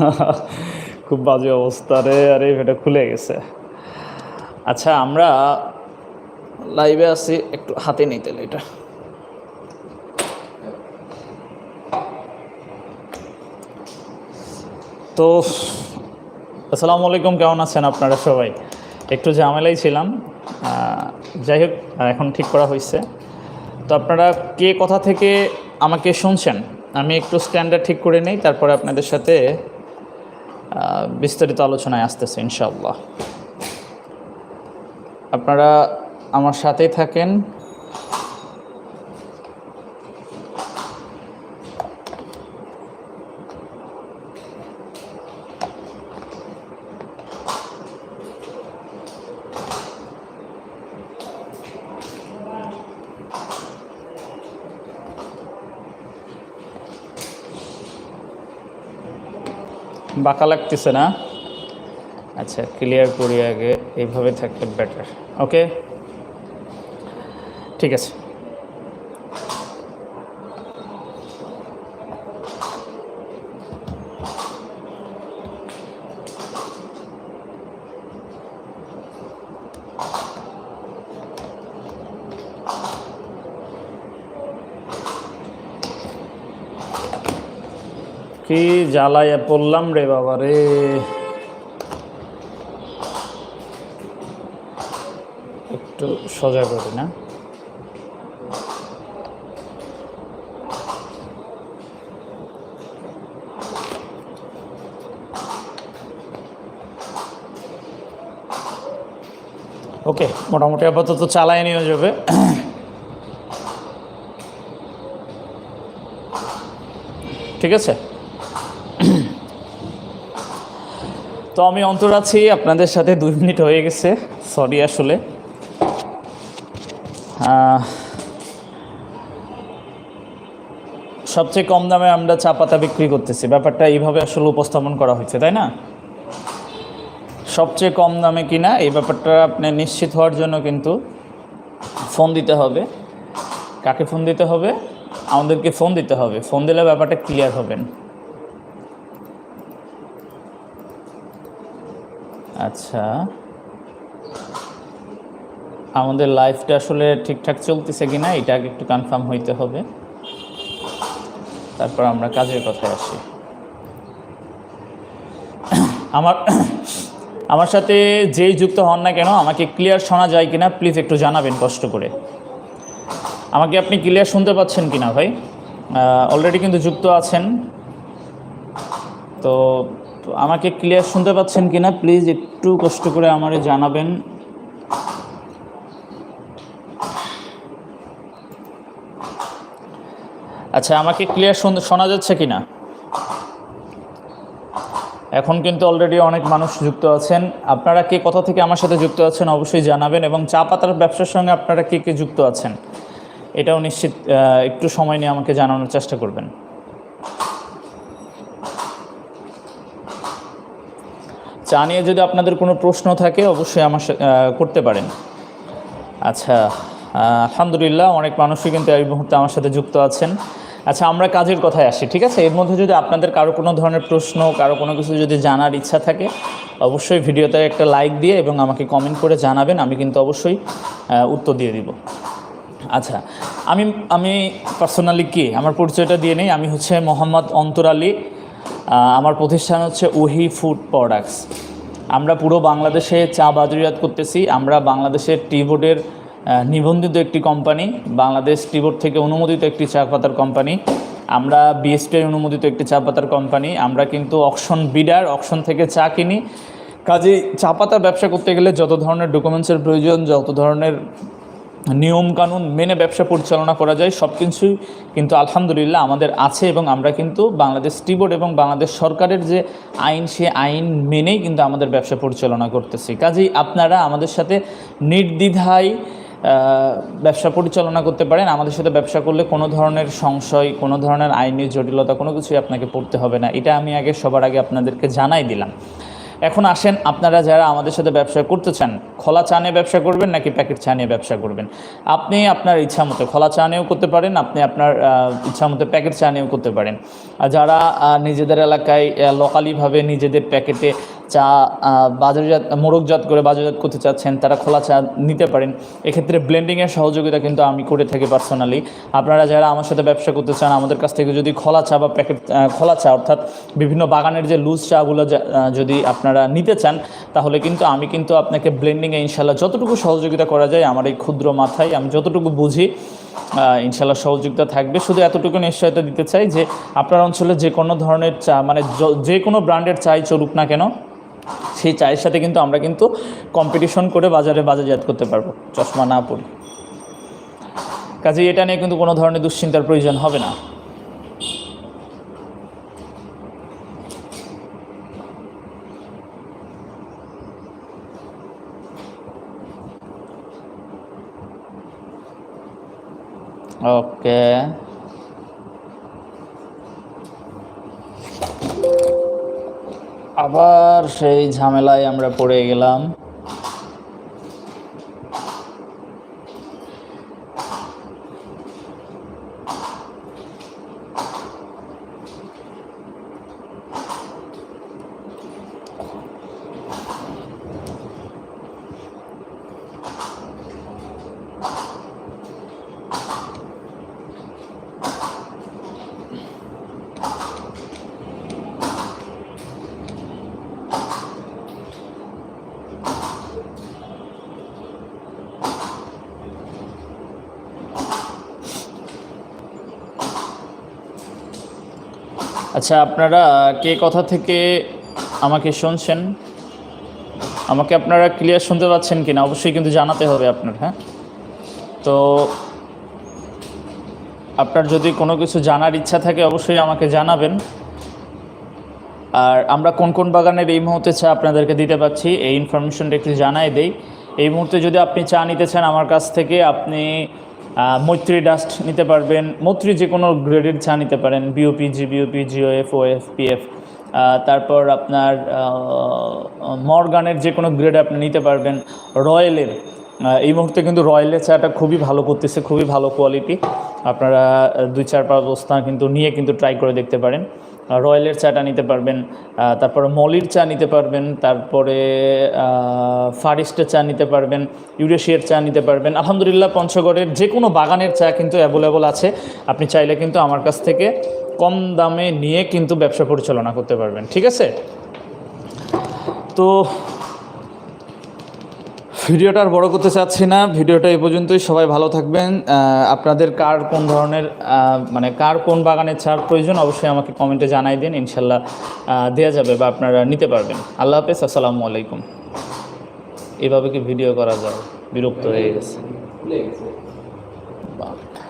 খুব বাজে অবস্থা রে, আরে এটা খুলে গেছে। আচ্ছা আমরা লাইভে আছি, একটু হাতে নিতে এটা। তো, আসসালামু আলাইকুম, কেমন আছেন আপনারা সবাই? একটু ঝামেলাই ছিলাম। যাই হোক এখন ঠিক করা হয়েছে। তো আপনারা কে কথা থেকে আমাকে শুনছেন? আমি একটু স্ট্যান্ডার্ড ঠিক করে নেই, তারপরে আপনাদের সাথে বিস্তারিত আলোচনায় আসতেছে ইনশাল্লাহ আপনারা আমার সাথেই থাকেন। বাঁকা লাগতেছে না। আচ্ছা ক্লিয়ার করি আগে এইভাবে থাকলে বেটার ওকে ঠিক আছে। কি জ্বালাইয়া পড়লাম রে বাবা রে? একটু সোজা করি না? ওকে, মোটামুটি আপাতত চালায় নিয়ে যাবে। ঠিক আছে? তো আমি অন্তর আছি, আপনাদের সাথে দুই মিনিট হয়ে গেছে। সরি আসলে। সবচেয়ে কম দামে আমরা চা পাতা বিক্রি করতেছি। ব্যাপারটা এইভাবে আসলে উপস্থাপন করা হয়েছে, তাই না? সবচেয়ে কম দামে কিনা, এই ব্যাপারটা আপনি নিশ্চিত হওয়ার জন্য কিন্তু ফোন দিতে হবে। কাকে ফোন দিতে হবে? আমাদেরকে ফোন দিতে হবে। ফোন দিলে ব্যাপারটা ক্লিয়ার হবেন। আচ্ছা। আমাদের লাইফটা আসলে ঠিকঠাক চলতেছে কিনা এটা আগে একটু কনফার্ম হইতে হবে। তারপর আমরা কাজের কথায় আসি। আমার আমার সাথে যেই যুক্ত হন না কেন, আমাকে ক্লিয়ার শোনা যায় কিনা প্লিজ একটু জানাবেন কষ্ট করে। আমাকে আপনি ক্লিয়ার শুনতে পাচ্ছেন কিনা ভাই? অলরেডি কিন্তু যুক্ত আছেন। তো তো আমাকে ক্লিয়ার শুনতে পাচ্ছেন কি না প্লিজ একটু কষ্ট করে আমারে জানাবেন। আচ্ছা আমাকে ক্লিয়ার শোনা যাচ্ছে কি না এখন কিন্তু অলরেডি অনেক মানুষ যুক্ত আছেন। আপনারা কে কোথা থেকে আমার সাথে যুক্ত আছেন অবশ্যই জানাবেন এবং চা পাতার ব্যবসার সঙ্গে আপনারা কে কে যুক্ত আছেন, এটাও নিশ্চিত একটু সময় নিয়ে আমাকে জানানোর চেষ্টা করবেন। চা নিয়ে যদি আপনাদের কোনো প্রশ্ন থাকে, অবশ্যই আমার করতে পারেন। আচ্ছা আলহামদুলিল্লাহ অনেক মানুষই কিন্তু এই মুহূর্তে আমার সাথে যুক্ত আছেন। আচ্ছা আমরা কাজের কথায় আসি, ঠিক আছে? এর মধ্যে যদি আপনাদের কারও কোনো ধরনের প্রশ্ন, কারও কোনো কিছু যদি জানার ইচ্ছা থাকে, অবশ্যই ভিডিওতে একটা লাইক দিয়ে এবং আমাকে কমেন্ট করে জানাবেন, আমি কিন্তু অবশ্যই উত্তর দিয়ে দিব। আচ্ছা আমি আমি পার্সোনালি কি? আমার পরিচয়টা দিয়ে নেই। আমি হচ্ছে মোহাম্মদ অন্তর আলী আমার প্রতিষ্ঠান হচ্ছে উহি ফুড প্রোডাক্টস। আমরা পুরো বাংলাদেশে চা বাজারিয়াত করতেছি। আমরা বাংলাদেশের টি বোর্ডের নিবন্ধিত একটি কোম্পানি, বাংলাদেশ টি বোর্ড থেকে অনুমোদিত একটি চা পাতার কোম্পানি। আমরা বিএসটিআই অনুমোদিত একটি চা পাতার কোম্পানি। আমরা কিন্তু অকশন বিডার, অকশন থেকে চা কিনি। কাজে চা পাতার ব্যবসা করতে গেলে যত ধরনের ডকুমেন্টসের প্রয়োজন, যত ধরনের নিয়মকানুন মেনে ব্যবসা পরিচালনা করা যায়, সব কিছুই কিন্তু আলহামদুলিল্লাহ আমাদের আছে এবং আমরা কিন্তু বাংলাদেশ টিবোর্ড এবং বাংলাদেশ সরকারের যে আইন, সে আইন মেনেই কিন্তু আমাদের ব্যবসা পরিচালনা করতেছি। কাজেই আপনারা আমাদের সাথে নির্দ্বিধায় ব্যবসা পরিচালনা করতে পারেন। আমাদের সাথে ব্যবসা করলে কোনো ধরনের সংশয়, কোনো ধরনের আইনি জটিলতা কোনো কিছুই আপনাকে পড়তে হবে না। এটা আমি আগে সবার আগে আপনাদেরকে জানাই দিলাম। এখন আসেন আপনারা যারা আমাদের সাথে ব্যবসা করতে চান খোলা চা নিয়ে ব্যবসা করবেন নাকি প্যাকেট চা নিয়ে ব্যবসা করবেন? আপনি আপনার ইচ্ছা মতো খোলা চা নিয়েও করতে পারেন, আপনি আপনার ইচ্ছা মতো প্যাকেট চা নিয়েও করতে পারেন। আর যারা নিজেদের এলাকায় লোকালিভাবে নিজেদের প্যাকেটে চা বাজারজাত, মোরগজাত করে বাজারজাত করতে চাচ্ছেন, তারা খোলা চা নিতে পারেন। এক্ষেত্রে ব্লেন্ডিংয়ের সহযোগিতা কিন্তু আমি করে থাকি পার্সোনালি আপনারা যারা আমার সাথে ব্যবসা করতে চান, আমাদের কাছ থেকে যদি খোলা চা বা প্যাকেট খোলা চা, অর্থাৎ বিভিন্ন বাগানের যে লুজ চাগুলো যদি আপনারা নিতে চান, তাহলে কিন্তু আমি কিন্তু আপনাকে ব্লেন্ডিংয়ে ইনশাল্লাহ যতটুকু সহযোগিতা করা যায়, আমার এই ক্ষুদ্র মাথায় আমি যতটুকু বুঝি ইনশাল্লাহ সহযোগিতা থাকবে। শুধু এতটুকু নিশ্চয়তা দিতে চাই যে, আপনার অঞ্চলে যে কোনো ধরনের চা মানে যে কোনো ব্র্যান্ডের চাই চলুক না কেন সেই চায়ের সাথে কিন্তু আমরা কিন্তু কম্পিটিশন করে বাজারে বাজারজাত করতে পারব। চশমা না পরি। কাজে এটা নিয়ে কিন্তু কোনো ধরনের দুশ্চিন্তার প্রয়োজন হবে না। ওকে আবার সেই ঝামেলায় আমরা পড়ে গেলাম। আচ্ছা আপনারা কে কথা থেকে আমাকে শুনছেন? আমাকে আপনারা ক্লিয়ার শুনতে পাচ্ছেন কিনা? অবশ্যই কিন্তু জানাতে হবে আপনার হ্যাঁ? তো আপনার যদি কোনো কিছু জানার ইচ্ছা থাকে, অবশ্যই আমাকে জানাবেন। আর আমরা কোন কোন বাগানের এই মুহূর্তে চা আপনাদেরকে দিতে পাচ্ছি, এই ইনফরমেশনটা একটু জানাই দেই। এই মুহূর্তে যদি আপনি চা নিতে চান আমার কাছ থেকে, আপনি মৈত্রী ডাস্ট নিতে পারবেন, মৈত্রী যে কোনো গ্রেডের চা নিতে পারেন BOP GBOP GOF OF PF তারপর আপনার মর্গানের যে কোনো গ্রেড আপনি নিতে পারবেন রয়্যালের এই মুহূর্তে কিন্তু রয়্যালের চাটা খুবই ভালো করতেছে, খুবই ভালো কোয়ালিটি আপনারা দুই চার পাঁচ বস্তা কিন্তু নিয়ে কিন্তু ট্রাই করে দেখতে পারেন। রয়্যালের চাটা নিতে পারবেন তারপরে মলির চা নিতে পারবেন, তারপরে ফারিস্টের চা নিতে পারবেন, ইউরেশিয়ার চা নিতে পারবেন। আলহামদুলিল্লাহ পঞ্চগড়ের যে কোনো বাগানের চা কিন্তু অ্যাভেলেবল আছে। আপনি চাইলে কিন্তু আমার কাছ থেকে কম দামে নিয়ে কিন্তু ব্যবসা পরিচালনা করতে পারবেন, ঠিক আছে? তো ভিডিওটা আর বড় করতে চাচ্ছি না। ভিডিওটা এ পর্যন্তই। সবাই ভালো থাকবেন। আপনাদের কার কোন ধরনের মানে কার কোন বাগানের ছাড় প্রয়োজন অবশ্যই আমাকে কমেন্টে জানাই দিন। ইনশাল্লাহ দেওয়া যাবে বা আপনারা নিতে পারবেন। আল্লাহ হাফেজ। আসসালামু আলাইকুম। এভাবে কি ভিডিও করা যায়? বিরক্ত হয়ে গেছে।